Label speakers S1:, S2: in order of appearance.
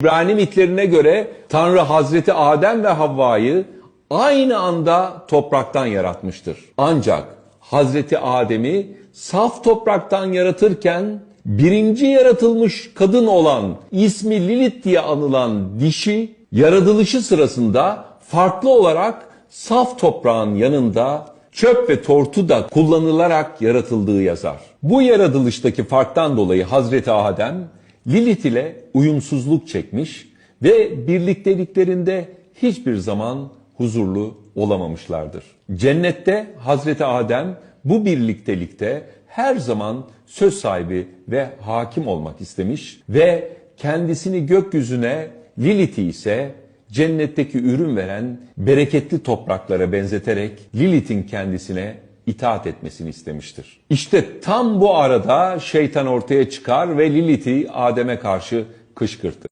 S1: İbrani mitlerine göre Tanrı Hazreti Adem ve Havva'yı aynı anda topraktan yaratmıştır. Ancak Hazreti Adem'i saf topraktan yaratırken birinci yaratılmış kadın olan ismi Lilith diye anılan dişi yaratılışı sırasında farklı olarak saf toprağın yanında çöp ve tortu da kullanılarak yaratıldığı yazar. Bu yaratılıştaki farktan dolayı Hazreti Adem Lilith ile uyumsuzluk çekmiş ve birlikteliklerinde hiçbir zaman huzurlu olamamışlardır. Cennette Hazreti Adem bu birliktelikte her zaman söz sahibi ve hakim olmak istemiş ve kendisini gökyüzüne Lilith'i ise cennetteki ürün veren bereketli topraklara benzeterek Lilith'in kendisine itaat etmesini istemiştir. İşte tam bu arada şeytan ortaya çıkar ve Lilith'i Adem'e karşı kışkırtır.